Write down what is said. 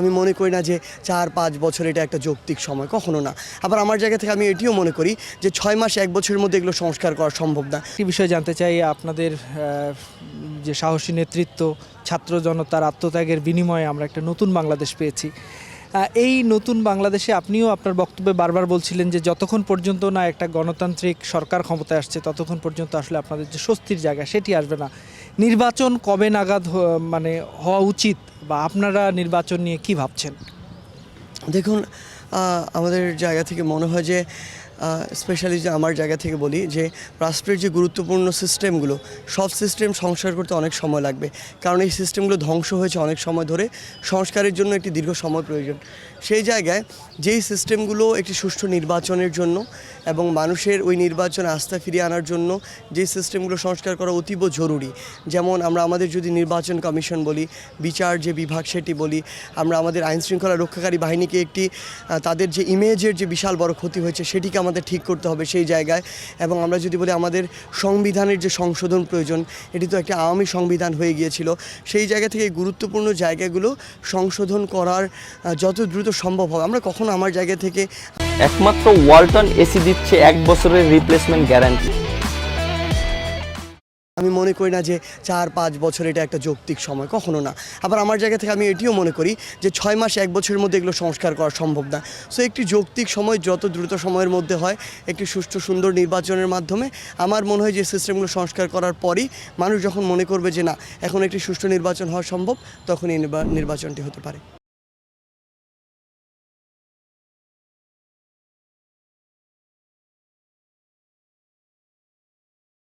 আমি মনে করি না যে চার, পাঁচ বছর এটা একটা যৌক্তিক সময়, কখনো না। আবার আমার জায়গা থেকে আমি এটিও মনে করি যে ছয় মাস, এক বছরের মধ্যে এগুলো সংস্কার করা সম্ভব না। একটি বিষয়ে জানতে চাই, আপনাদের যে সাহসী নেতৃত্ব, ছাত্র জনতার আত্মত্যাগের বিনিময়ে আমরা একটা নতুন বাংলাদেশ পেয়েছি। এই নতুন বাংলাদেশে আপনিও আপনার বক্তব্যে বারবার বলছিলেন যে যতক্ষণ পর্যন্ত না একটা গণতান্ত্রিক সরকার ক্ষমতায় আসছে, ততক্ষণ পর্যন্ত আসলে আপনাদের যে স্বস্তির জায়গা, সেটি আসবে না। নির্বাচন কবে নাগাদ মানে হওয়া উচিত? বা আপনারা নির্বাচন নিয়ে কি ভাবছেন? দেখুন আমাদের জায়গা থেকে মনে হয় যে স্পেশালি যে আমার জায়গা থেকে বলি যে রাষ্ট্রের যে গুরুত্বপূর্ণ সিস্টেমগুলো সব সিস্টেম সংস্কার করতে অনেক সময় লাগবে। কারণ এই সিস্টেমগুলো ধ্বংস হয়েছে অনেক সময় ধরে, সংস্কারের জন্য একটি দীর্ঘ সময় প্রয়োজন। সেই জায়গায় যেই সিস্টেমগুলো একটি সুষ্ঠু নির্বাচনের জন্য এবং মানুষের ওই নির্বাচনে আস্থা ফিরিয়ে আনার জন্য যে সিস্টেমগুলো সংস্কার করা অতীব জরুরি, যেমন আমরা আমাদের যদি নির্বাচন কমিশন বলি, বিচার যে বিভাগ সেটি বলি, আমরা আমাদের আইন শৃঙ্খলা রক্ষাকারী বাহিনীকে একটি তাদের যে ইমেজের যে বিশাল বড় ক্ষতি হয়েছে সেটিকে আমাদের ঠিক করতে হবে সেই জায়গায়। এবং আমরা যদি বলি আমাদের সংবিধানের যে সংশোধন প্রয়োজন, এটি তো একটা আওয়ামী সংবিধান হয়ে গিয়েছিল। সেই জায়গা থেকে গুরুত্বপূর্ণ জায়গাগুলো সংশোধন করার যত দ্রুত সম্ভব হবে। আমরা কখনো আমার জায়গা থেকে একমাত্র ওয়ালটন এসি দিচ্ছে এক বছরের রিপ্লেসমেন্ট গ্যারান্টি আমি মনে করি না যে চার, পাঁচ বছর এটা একটা যৌক্তিক সময়, কখনো না। আবার আমার জায়গা থেকে আমি এটিও মনে করি যে ছয় মাস, এক বছরের মধ্যে এগুলো সংস্কার করা সম্ভব না। সো একটি যৌক্তিক সময় যত দ্রুত সময়ের মধ্যে হয়, একটি সুষ্ঠু, সুন্দর নির্বাচনের মাধ্যমে, আমার মনে হয় যে সিস্টেমগুলো সংস্কার করার পরই মানুষ যখন মনে করবে যে না, এখন একটি সুষ্ঠু নির্বাচন হওয়া সম্ভব তখন এই নির্বা- নির্বাচনটি হতে পারে।